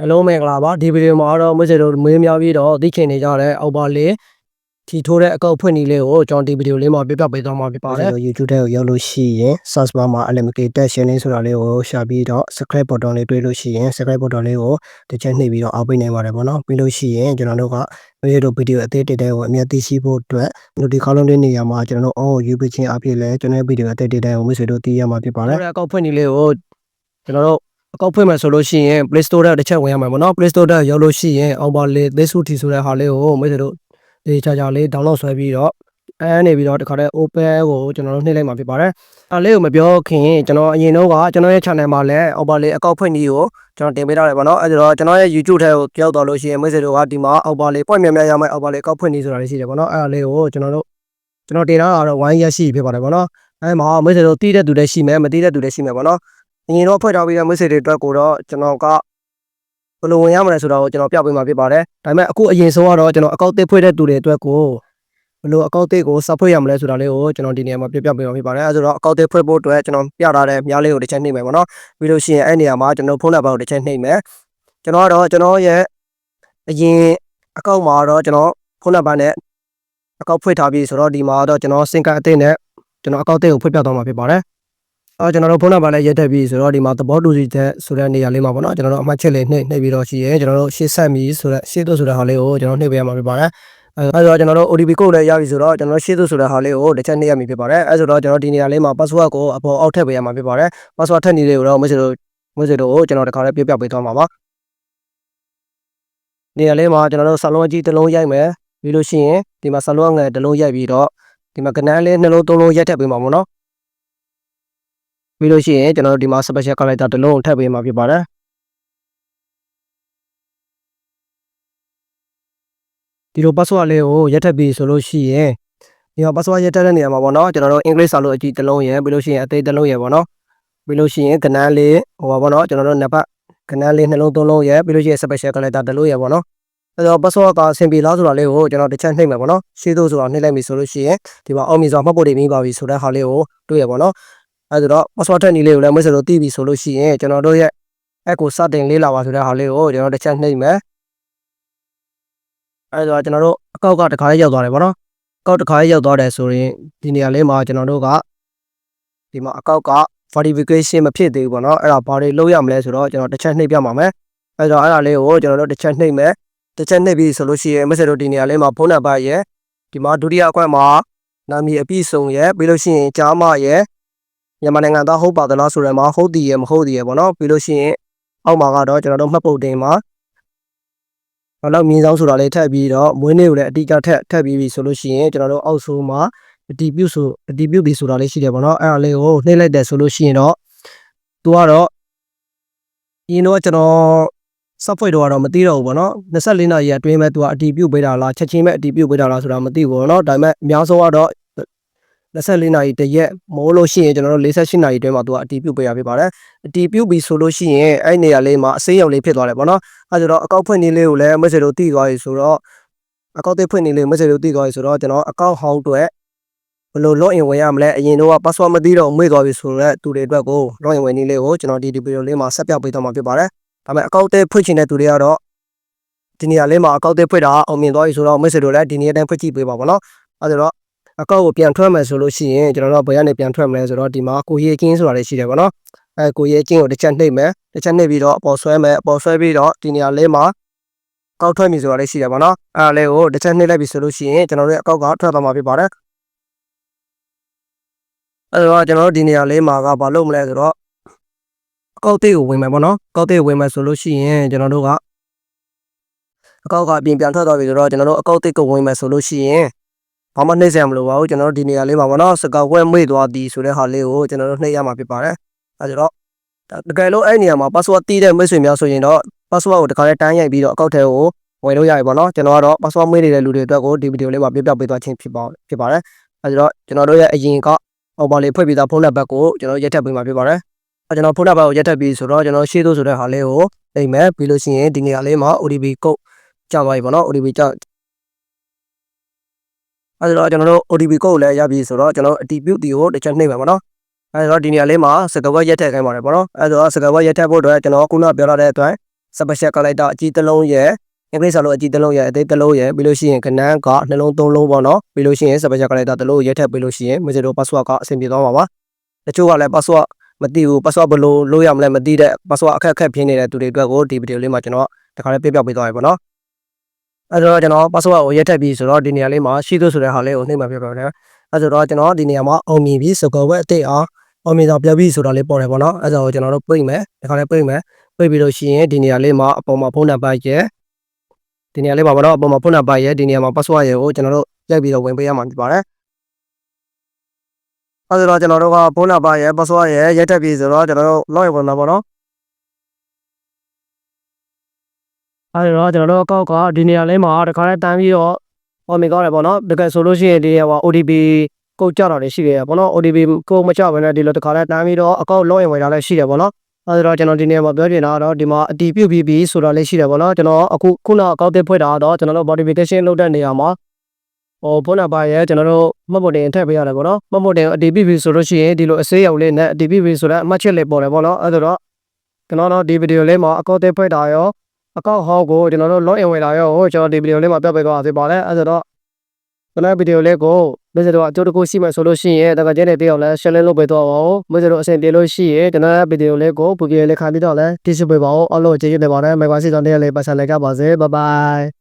ဟယ်လိုမင်္ဂလာပါဒီဗီဒီယိုမှာတော့မွေးစေတို့မွေးများပြီးတော့သိချင်နေကြတဲ့အောက်ပါလေးထီထိုးတဲ့အကောက်ဖွင့်နည်းလေးကိုကျွန်တော်ဒီဗီဒီယိုလေးမှာပြပြပေးသွားမှာဖြစ်ပါတယ် YouTube ထဲကိုရောက်လို့ရှိရင် search bar မှာ unlimited share ဆိုတာလေးကိုရှာပြီးတော့ subscribe button လေးတွေ့လို့ရှိရင် subscribe button လေးကိုတစ်ချက်နှိပ်ပြီးတော့အောက်ပေးနိုင်ပါတယ်ပေါ့နော်ပြီးလို့ရှိရင်ကျွန်တော်တို့ကမွေးတို့ဗီဒီယိုအသေးတစ်တဲ့ကိုအမြတ်သိရှိဖို့အတွက်ဒီခေါင်းလုံးလေးနေရာမှာကျွန်တော်တို့ on ယူပေးခြင်းအဖြစ်လဲကျွန်တော်ဗီဒီယိုအသေးတစ်တဲ့ကိုမွေးစေတို့သိရမှာဖြစ်ပါတယ်အကောက်ဖွင့်နည်းလေးကိုကျွန်တော်တို့ အကောက်ဖွင့်မယ်ဆိုလို့ရှိရင် Play Store ထဲတစ်ချက်ဝင်ရမှာပေါ့နော် Play Store ထဲရောက်လို့ရှိရင်အောက်ပါလေး This Suit ဆိုတဲ့ဟာလေးကိုမိတ်ဆွေတို့ဒီချာချာလေး download ဆွဲပြီးတော့အဲနေပြီးတော့တခါတည်း open ကိုကျွန်တော်တို့နှိပ်လိုက်မှာဖြစ်ပါတယ်။အဲလေးကိုမပြောခင်ကျွန်တော်အရင်တော့ကကျွန်တော်ရဲ့ channel မှာလည်းအောက်ပါလေးအကောက်ဖွင့်နည်းကိုကျွန်တော်တင်ပေးထားတယ်ပေါ့နော်။အဲဒါတော့ကျွန်တော်ရဲ့ YouTube ထဲကိုကြောက်တော့လို့ရှိရင်မိတ်ဆွေတို့ကဒီမှာအောက်ပါလေးပွင့်မြမြရမယ့်အောက်ပါလေးအကောက်ဖွင့်နည်းဆိုတာလေးရှိတယ်ပေါ့နော်။အဲလေးကိုကျွန်တော်တို့ကျွန်တော်တင်ထားတာတော့1ရက်ရှိဖြစ်ပါတယ်ပေါ့နော်။အဲမှာမိတ်ဆွေတို့တည်တဲ့သူလည်းရှိမယ်မတည်တဲ့သူလည်းရှိမယ်ပေါ့နော်။ အရင်တော့ဖွဲ့ထားပြီးတဲ့မိတ်ဆွေတွေအတွက်ကိုတော့ကျွန်တော်ကဘယ်လိုဝင်ရမလဲဆိုတာကိုကျွန်တော်ပြပေးမှာဖြစ်ပါတယ်။ဒါပေမဲ့အခုအရင်ဆုံးကတော့ကျွန်တော်အကောက်တစ်ဖွဲ့တဲ့သူတွေအတွက်ကိုဘယ်လိုအကောက်တစ်ကိုစဖွဲ့ရမလဲဆိုတာလေးကိုကျွန်တော်ဒီနေရာမှာပြပြပေးမှာဖြစ်ပါတယ်။အဲဆိုတော့အကောက်တစ်ဖွဲ့ဖို့အတွက်ကျွန်တော်ပြထားတဲ့မြားလေးကိုတစ်ချက်နှိပ်မယ်ပေါ့နော်။ပြီးလို့ရှိရင်အဲ့နေရာမှာကျွန်တော်ဖုန်းနံပါတ်ကိုတစ်ချက်နှိပ်မယ်။ကျွန်တော်ကတော့ကျွန်တော်ရဲ့အရင်အကောက်မှာတော့ကျွန်တော်ဖုန်းနံပါတ်နဲ့အကောက်ဖွင့်ထားပြီးဆိုတော့ဒီမှာတော့ကျွန်တော်စင်ကာအသစ်နဲ့ကျွန်တော်အကောက်တစ်ကိုဖွင့်ပြသွားမှာဖြစ်ပါတယ်။ အော်ကျွန်တော်တို့ဖုန်းနံပါတ်လည်းရက်ထည့်ပြီးဆိုတော့ဒီမှာသဘောတူစီတဲ့ဆိုတဲ့နေရာလေးမှာပေါ့နော်ကျွန်တော်တို့အမှတ်ချက်လေးနှိပ်နှိပ်ပြီးတော့ရှိရဲကျွန်တော်တို့ရှေ့ဆက်မီဆိုတဲ့ရှေ့သို့ဆိုတဲ့ဟာလေးကိုကျွန်တော်နှိပ်ပေးရမှာဖြစ်ပါတယ်အဲအဲဆိုတော့ကျွန်တော်တို့ OTP code လည်းရပြီဆိုတော့ကျွန်တော်ရှေ့သို့ဆိုတဲ့ဟာလေးကိုတစ်ချက်နှိပ်ရမည်ဖြစ်ပါတယ်အဲဆိုတော့ကျွန်တော်ဒီနေရာလေးမှာ password ကိုအပေါ်အောက်ထည့်ပေးရမှာဖြစ်ပါတယ် password ထည့်နည်းလေးကိုတော့မဆွေတို့မဆွေတို့ကိုကျွန်တော်တခါလေးပြပြပေးသွားမှာပါနေရာလေးမှာကျွန်တော်တို့ဆလုံးအကြီးတစ်လုံးရိုက်မယ်ပြီးလို့ရှိရင်ဒီမှာဆလုံးငယ်တစ်လုံးရိုက်ပြီးတော့ဒီမှာကနန်းလေးနှလုံးသုံးလုံးရိုက်ထည့်ပေးမှာပေါ့နော် ပြီးလို့ရှိရင်ကျွန်တော်တို့ဒီမှာ special character တစ်လုံးထည့်ပေးမှာဖြစ်ပါတယ်ဒီလို password လေးကိုရက်ထည့်ပြီးဆိုလို့ရှိရင်ဒီမှာ password ရက်ထည့်တဲ့နေရာမှာပေါ့နော်ကျွန်တော်တို့ English စာလို့အကြည့်တစ်လုံးရယ်ပြီးလို့ရှိရင်အသေးတစ်လုံးရယ်ပေါ့နော်ပြီးလို့ရှိရင်ကနန်းလေးဟိုပါပေါ့နော်ကျွန်တော်တို့နံပါတ်ကနန်းလေးနှလုံးသုံးလုံးရယ်ပြီးလို့ရှိရင် special character တစ်လုံးရယ်ပေါ့နော်အဲ့တော့ password ကအဆင်ပြေလားဆိုတာလေးကိုကျွန်တော်တစ်ချက်နှိပ်မယ်ပေါ့နော်ရှေ့သို့ဆိုတာနှိပ်လိုက်ပြီဆိုလို့ရှိရင်ဒီမှာအောင်မြင်စွာမှတ်ဖို့တည်ပြီးပါပြီဆိုတဲ့ဟာလေးကိုတွေ့ရပေါ့နော် အဲ့ဒါတော့ password ထက်နည်းလေးကိုလည်းမိတ်ဆွေတို့သိပြီဆိုလို့ရှိရင်ကျွန်တော်တို့ရဲ့ app ကိုစတင်လေးလာပါဆိုတဲ့ဟာလေးကိုကျွန်တော်တစ်ချက်နှိပ်မယ်အဲ့တော့ကျွန်တော်တို့အကောက်ကတစ်ခါလေးရောက်သွားတယ်ပေါ့နော်အကောက်တစ်ခါလေးရောက်သွားတယ်ဆိုရင်ဒီနေရာလေးမှာကျွန်တော်တို့ကဒီမှာအကောက်က verification မဖြစ်သေးဘူးပေါ့နော်အဲ့ဒါဘာတွေလုပ်ရမလဲဆိုတော့ကျွန်တော်တစ်ချက်နှိပ်ပြပါမယ်အဲ့တော့အဲ့ဒါလေးကိုကျွန်တော်တို့တစ်ချက်နှိပ်မယ်တစ်ချက်နှိပ်ပြီးဆိုလို့ရှိရင်မိတ်ဆွေတို့ဒီနေရာလေးမှာဖုန်းနံပါတ်ရယ်ဒီမှာဒုတိယအခွင့်မှာနာမည်အပြည့်စုံရယ်ပြီးလို့ရှိရင်ကြားမရယ် မြန်မာနိုင်ငံသားဟုတ်ပါသလားဆိုရဲမှာဟုတ်တည်ရမဟုတ်တည်ရပေါ့နော်ပြီးလို့ရှိရင်အောက်မှာကတော့ကျွန်တော်တို့မှတ်ပုံတင်မှာဘာလို့မြင်းဆောင်ဆိုတာလေးထပ်ပြီးတော့မွေးနေ့ကိုလည်းအတိအကျထက်ထပ်ပြီးပြီဆိုလို့ရှိရင်ကျွန်တော်တို့အောက်ဆိုးမှာအတီးပြုတ်ဆိုအတီးပြုတ်ပြီဆိုတာလေးရှိတယ်ပေါ့နော်အဲ့ဒါလေးကိုနှိမ့်လိုက်တယ်ဆိုလို့ရှိရင်တော့သူကတော့ဒီတော့ကျွန်တော်စပ်ဖွေတော့တော့မသိတော့ဘူးပေါ့နော်24နာရီအတွင်းမဲ့သူကအတီးပြုတ်ပေးတာလားချက်ချင်းပဲအတီးပြုတ်ပေးတာလားဆိုတာမသိဘူးပေါ့နော်ဒါပေမဲ့အများဆုံးကတော့ 24နာရီတရက်မိုးလို့ရှိရင်ကျွန်တော်တို့48နာရီအတွင်းမှာသူကအတီးပြုတ်ပေးရဖြစ်ပါတယ်အတီးပြုတ်ပြီဆိုလို့ရှိရင်အဲ့နေရာလေးမှာအဆေးရုံလေးဖြစ်သွားတယ်ပေါ့နော်အဲဆိုတော့အကောက်ဖွင့်နည်းလေးကိုလည်းမက်ဆေ့တို့တည်သွားပြီဆိုတော့အကောက်သေးဖွင့်နည်းလေးမက်ဆေ့တို့တည်သွားပြီဆိုတော့ကျွန်တော်အကောက်ဟောင်းအတွက်ဘယ်လို login ဝင်ရမလဲအရင်တော့ password မသိတော့မေ့သွားပြီဆိုတော့သူတွေအတွက်ကို login ဝင်နည်းလေးကိုကျွန်တော်ဒီဒီဗီဒီယိုလေးမှာဆက်ပြပေးသွားမှာဖြစ်ပါတယ်ဒါပေမဲ့အကောက်သေးဖွင့်ချင်တဲ့သူတွေကတော့ဒီနေရာလေးမှာအကောက်သေးဖွင့်တာအောင်မြင်သွားပြီဆိုတော့မက်ဆေ့တို့လည်းဒီနေရာတိုင်းဖွင့်ကြည့်ပေးပါပါနော်အဲဆိုတော့ အကောက်ကိုပြန်ထွက်မယ်ဆိုလို့ရှိရင်ကျွန်တော်တို့ဘယ်ကနေပြန်ထွက်မလဲဆိုတော့ဒီမှာကိုရီကင်းဆိုတာလေးရှိတယ်ပေါ့နော်အဲကိုရဲချင်းကိုတစ်ချက်နှိပ်မယ်တစ်ချက်နှိပ်ပြီးတော့အပေါ်ဆွဲမယ်အပေါ်ဆွဲပြီးတော့ဒီနေရာလေးမှာကောက်ထွက်ပြီဆိုတာလေးရှိတယ်ပေါ့နော်အဲဒါလေးကိုတစ်ချက်နှိပ်လိုက်ပြီဆိုလို့ရှိရင်ကျွန်တော်တို့ရဲ့အကောက်ကထွက်သွားမှာဖြစ်ပါတယ်အဲတော့ကျွန်တော်တို့ဒီနေရာလေးမှာကဘာလုပ်မလဲဆိုတော့အကောက်သေးကိုဝင်မယ်ပေါ့နော်အကောက်သေးကိုဝင်မယ်ဆိုလို့ရှိရင်ကျွန်တော်တို့ကအကောက်ကအပြင်ပြန်ထွက်သွားပြီဆိုတော့ကျွန်တော်တို့အကောက်သေးကိုဝင်မယ်ဆိုလို့ရှိရင် ဘာမှနှိမ့်စရာမလိုပါဘူးကျွန်တော်တို့ဒီနေရာလေးမှာပေါ့နော်စကောက်ဝဲမေ့သွားသည်ဆိုတဲ့ဟာလေးကိုကျွန်တော်တို့နှိမ့်ရမှာဖြစ်ပါတယ်အဲဒါတော့တကယ်လို့အဲ့နေရာမှာ password တီးတဲ့မိတ်ဆွေများဆိုရင်တော့ password ကိုတခါလေးတန်းရိုက်ပြီးတော့အကောက်ထဲကိုဝင်လို့ရပြီပေါ့နော်ကျွန်တော်ကတော့ password မေ့နေတဲ့လူတွေအတွက်ကိုဒီဗီဒီယိုလေးမှာပြပြပေးသွားခြင်းဖြစ်ပါဖြစ်ပါတယ်အဲဒါတော့ကျွန်တော်တို့ရဲ့အရင်ကအော်ပါလေးဖွင့်ပြီးသားဖုန်းနံပါတ်ကိုကျွန်တော်ရက်ထပ်ပေးမှာဖြစ်ပါတယ်အဲကျွန်တော်ဖုန်းနံပါတ်ကိုရက်ထပ်ပြီးဆိုတော့ကျွန်တော်ရှေ့သို့ဆိုတဲ့ဟာလေးကိုအိမ်မဲ့ပြီးလို့ရှိရင်ဒီနေရာလေးမှာ OTP code ကြောက်သွားပြီပေါ့နော် OTP ကြောက် အဲဒါတော့ကျွန်တော်တို့ OTP code ကိုလည်းရပြီဆိုတော့ကျွန်တော်အတီးပြုတ်တီကိုတစ်ချက်နှိပ်ပါပေါ့နော်အဲတော့ဒီနေရာလေးမှာစကဝက်ရက်ထည့်ခိုင်းပါတယ်ပေါ့နော်အဲတော့စကဝက်ရက်ထည့်ဖို့အတွက်ကျွန်တော်ခုနပြောထားတဲ့အတွက် special collector အကြီးတစ်လုံးရဲ့အင်္ဂလိပ်စာလို့အကြီးတစ်လုံးရဲ့အသေးတစ်လုံးရဲ့ပြီးလို့ရှိရင်ခနန်းကနှလုံးသုံးလုံးပေါ့နော်ပြီးလို့ရှိရင် special collector တစ်လုံးကိုရက်ထည့်ပြီးလို့ရှိရင်မစေတို့ password ကအဆင်ပြေသွားမှာပါတချို့ကလည်း password မသိဘူး password ဘယ်လိုလုပ်ရမလဲမသိတဲ့ password အခက်အခက်ဖြစ်နေတဲ့သူတွေအတွက်ကိုဒီဗီဒီယိုလေးမှာကျွန်တော်တခါလေးပြပြပေးသွားရပါတော့ အဲ့တော့ကျွန်တော် password ကိုရက်ထည့်ပြီးဆိုတော့ဒီနေရာလေးမှာရှိသဆိုတဲ့ဟာလေးကိုနှိမ့်မှာပြပြတယ်အဲ့ဆိုတော့ကျွန်တော်ဒီနေရာမှာအောင်မြင်ပြီးစကောဝက်အတိတ်အောင်အောင်မြင်ဆောင်ပြပြီးဆိုတာလေးပေါ်တယ်ပေါ့နော်အဲ့ဒါကိုကျွန်တော်တို့ပြိမ့်မယ်ဒီခါလေးပြိမ့်မယ်ပြိပြီးလို့ရှိရင်ဒီနေရာလေးမှာအပေါ်မှာဖုန်းနံပါတ်ရဲ့ဒီနေရာလေးမှာပေါ့နော်အပေါ်မှာဖုန်းနံပါတ်ရဲ့ဒီနေရာမှာ password ရဲ့ကိုကျွန်တော်တို့ရိုက်ပြီးတော့ဝင်ပေးရမှာဖြစ်ပါတယ်အဲ့ဒါတော့ကျွန်တော်တို့ကဖုန်းနံပါတ်ရဲ့ password ရဲ့ရိုက်ထည့်ပြီးဆိုတော့ကျွန်တော်တို့ login ဝင်မှာပေါ့နော် အဲ့တော့ကျွန်တော်တို့အကောက်ကဒီနေရာလေးမှာတခါလေးတန်းပြီးတော့ဟောမိကောင်းတယ်ပေါ့နော်တကယ်ဆိုလို့ရှိရင်ဒီဟို OTP ကိုကြတာလည်းရှိခဲ့ရပေါ့နော် OTP ကိုမချဘဲနဲ့ဒီလိုတခါလေးတန်းပြီးတော့အကောက် login ဝင်တာလည်းရှိတယ်ပေါ့နော်အဲ့တော့ကျွန်တော်ဒီနေရာမှာပြောပြနေတာတော့ဒီမှာအတီးပြုတ်ပြီးပြီးဆိုတာလေးရှိတယ်ပေါ့နော်ကျွန်တော်အခုခုနအကောက်တစ်ဖွင့်တာတော့ကျွန်တော်တို့ modification လုပ်တဲ့နေရာမှာဟိုဖုန်းနံပါတ်ရဲ့ကျွန်တော်တို့မှတ်ဖို့တင်ထည့်ပေးရတယ်ပေါ့နော်မှတ်ဖို့တင်အတီးပြုတ်ပြီးဆိုလို့ရှိရင်ဒီလိုအစေးရောက်လေးနဲ့အတီးပြုတ်ပြီးဆိုတဲ့အမှတ်ချက်လေးပေါ်တယ်ပေါ့နော်အဲ့တော့ကျွန်တော်တို့ဒီဗီဒီယိုလေးမှာအကောက်တစ်ဖွင့်တာရော အကောက်ဟောက်ကိုကျွန်တော်တို့ login ဝင်တာရောဟိုကျွန်တော်ဒီဗီဒီယိုလေးမှာပြပေးသွားသေးပါတယ်အဲ့တော့ကျွန်တော်ဗီဒီယိုလေးကိုမစ္စတော့အကျိုးတစ်ခုရှိမှဆိုလို့ရှိရင်တကယ်ကျတဲ့တေးအောင်လဲ share လုပ်ပေးတော့ပါဦးမစ္စတော့အဆင်ပြေလို့ရှိရင်ကျွန်တော်ဗီဒီယိုလေးကိုပူပြေလေးခံပြီးတော့လဲတိကျပေးပါဦးအားလုံးကျေးဇူးတင်ပါတယ်မိုင်ပါစီတောင်းတဲ့လေးပတ်ဆက်လိုက်ကြပါစေ bye bye